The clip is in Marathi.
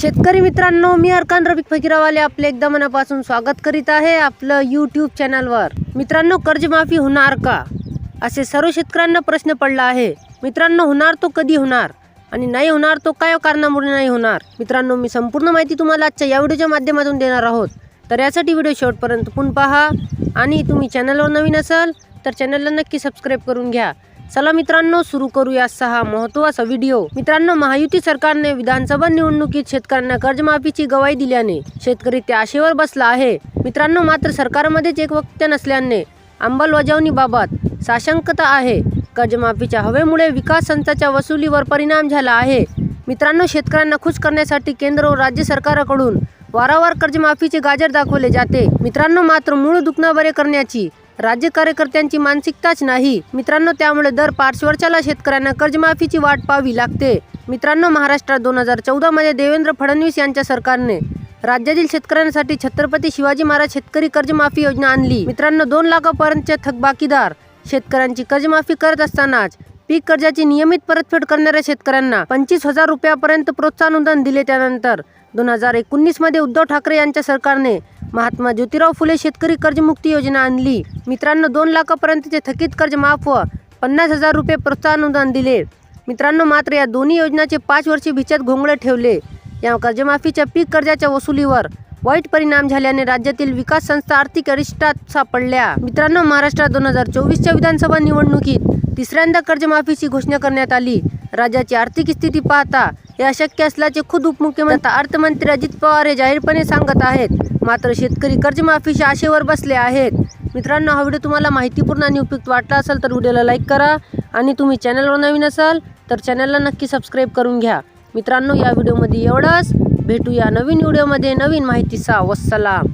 शेतकरी मित्रांनो मी अरकान रफिक फकीरावाले आपले एकदा मनापासून स्वागत करीत आहे आपलं यूट्यूब चॅनलवर मित्रांनो कर्जमाफी होणार का? असे सर्व शेतकऱ्यांना प्रश्न पडला आहे. मित्रांनो होणार तो कधी होणार? आणि नाही होणार तो काय कारणामुळे नाही होणार? मित्रांनो मी संपूर्ण माहिती तुम्हाला आजच्या या व्हिडिओच्या माध्यमातून देणार आहोत. तर यासाठी व्हिडिओ शेवटपर्यंत पण पहा. आणि तुम्ही चॅनलवर नवीन असाल तर चॅनलला नक्की सबस्क्राईब करून घ्या. चला मित्रांनो सुरू करूया सहा महत्त्वाचा व्हिडिओ मित्रांनो महायुती सरकारने विधानसभा निवडणुकीत शेतकऱ्यांना कर्जमाफीची गवाही दिल्याने शेतकरी त्या आशेवर बसला आहे. मित्रांनो मात्र सरकारमध्येच एक वक्त्य नसल्याने अंमलबजावणीबाबत साशंकता आहे. कर्जमाफीच्या हवेमुळे विकास संस्थाच्या वसुलीवर परिणाम झाला आहे. मित्रांनो शेतकऱ्यांना खुश करण्यासाठी केंद्र व राज्य सरकारकडून वारंवार कर्जमाफीचे गाजर दाखवले जाते. मित्रांनो मात्र मूळ दुखणा बरे करण्याची राज्य कार्यकर्त्यांची मानसिकताच नाही. मित्रांनो त्यामुळे दर पार्श्वरच्याला शेतकऱ्यांना कर्जमाफीची वाट पाहावी लागते. मित्रांनो महाराष्ट्रात दोन हजार चौदामध्ये देवेंद्र फडणवीस यांच्या सरकारने राज्यातील शेतकऱ्यांसाठी छत्रपती शिवाजी महाराज शेतकरी कर्जमाफी योजना आणली. मित्रांनो दोन लाखापर्यंतचे थकबाकीदार शेतकऱ्यांची कर्जमाफी करत असतानाच पीक कर्जाची नियमित परतफेड करणाऱ्या शेतकऱ्यांना पंचवीस हजार रुपयापर्यंत प्रोत्साहन अनुदान दिले त्यानंतर दोन हजार एकोणीसमध्ये उद्धव ठाकरे यांच्या सरकारने महात्मा ज्योतिराव फुले शेतकरी कर्जमुक्ती योजना आणली. मित्रांनो दोन लाखापर्यंतचे थकीत कर्ज माफ व पन्नास हजार रुपये प्रोत्साहन अनुदान दिले. मित्रांनो मात्र या दोन्ही योजनाचे पाच वर्षे भिच्यात घोंगडे ठेवले. या कर्जमाफीच्या पीक कर्जाच्या वसुलीवर वाईट परिणाम झाल्याने राज्यातील विकास संस्था आर्थिक अरिष्टात सापडल्या. मित्रांनो महाराष्ट्रात दोन हजार चोवीसच्या विधानसभा निवडणुकीत तिसऱ्यांदा कर्जमाफीची घोषणा करण्यात आली. राज्याची आर्थिक स्थिती पाहता या शक्य असल्याचे खुद उपमुख्यमंत्री अर्थमंत्री अजित पवार हे जाहीरपणे सांगत आहेत. मात्र शेतकरी कर्जमाफीच्या आशेवर बसले आहेत. मित्रांनो हा व्हिडिओ तुम्हाला माहितीपूर्ण आणि उपयुक्त वाटला असेल तर व्हिडिओला लाईक करा आणि तुम्ही चॅनलवर नवीन असाल तर चॅनलला नक्की सबस्क्राईब करून घ्या. मित्रांनो या व्हिडिओमध्ये एवढंच. भेटूया नवीन व्हिडिओमध्ये नवीन माहितीचा वसलाम